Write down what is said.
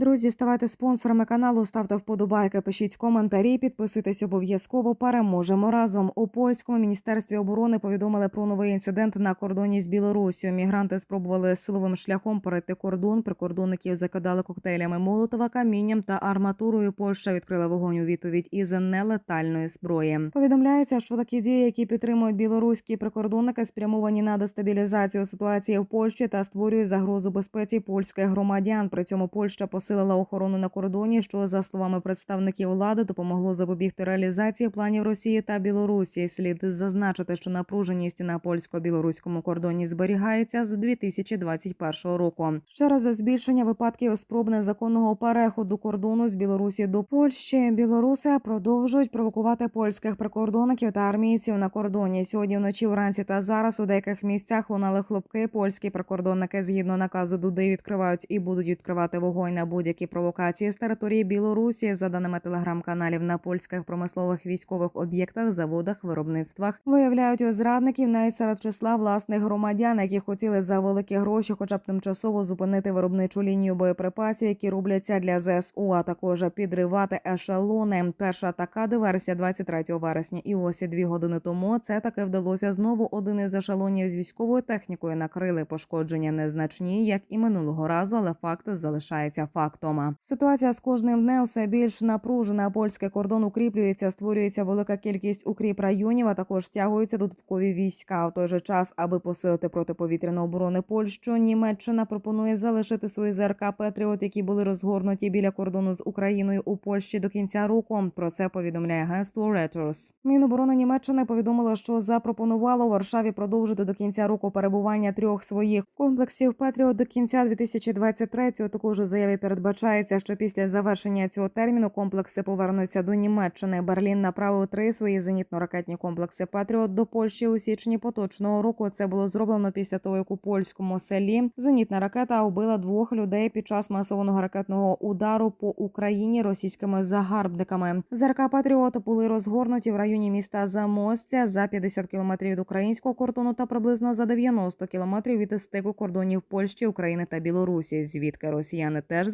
друзі, ставайте спонсорами каналу, ставте вподобайки, пишіть коментарі, підписуйтесь обов'язково. Переможемо разом. У польському міністерстві оборони повідомили про новий інцидент на кордоні з Білорусією. Мігранти спробували силовим шляхом перейти кордон. Прикордонників закидали коктейлями Молотова, камінням та арматурою. Польща відкрила вогонь у відповідь із нелетальної зброї. Повідомляється, що такі дії, які підтримують білоруські прикордонники, спрямовані на дестабілізацію ситуації в Польщі та створюють загрозу безпеці польських громадян. При цьому Польща посилила охорону на кордоні, що за словами представників влади допомогло запобігти реалізації планів Росії та Білорусі. Слід зазначити, що напруженість на польсько-білоруському кордоні зберігається з 2021 року. Через збільшення випадків спроб незаконного переходу кордону з Білорусі до Польщі. Білоруси продовжують провокувати польських прикордонників та армійців на кордоні. Сьогодні вночі вранці та зараз у деяких місцях лунали хлопки. Польські прикордонники згідно наказу Дуди відкривають і будуть відкривати вогонь на будь-які провокації з території Білорусі. За даними телеграм-каналів на польських промислових військових об'єктах, заводах, виробництвах виявляють зрадників навіть серед числа власних громадян, які хотіли за великі гроші, хоча б тимчасово зупинити виробничу лінію боєприпасів, які робляться для ЗСУ, а також підривати ешелони. Перша така диверсія 23 вересня. І ось дві години тому це таки вдалося знову. Один із ешелонів з військовою технікою накрили пошкодження незначні, як і минулого разу, але факт залишається фактом. Ситуація з кожним днем все більш напружена. Польський кордон укріплюється, створюється велика кількість укріп районів, а також стягуються додаткові війська. В той же час, аби посилити протиповітряну оборони Польщу, Німеччина пропонує залишити свої ЗРК Петріот, які були розгорнуті біля кордону з Україною у Польщі до кінця року. Про це повідомляє агентство Reuters. Міноборони Німеччини повідомило, що запропонувало Варшаві продовжити до кінця року перебування трьох своїх комплексів Петріот до кінця 2023-го. Також у заяві передбачається, що після завершення цього терміну комплекси повернуться до Німеччини. Берлін направив три свої зенітно-ракетні комплекси Петріот до Польщі у січні поточного року. Це було зроблено після того, як у польському селі зенітна ракета вбила двох людей під час масованого ракетного удару по Україні російськими загарбниками. ЗРК Патріот були розгорнуті в районі міста Замостя за 50 кілометрів від українського кордону та приблизно за 90 кілометрів від стику кордонів Польщі, України та Білорусі, звідки росіяни теж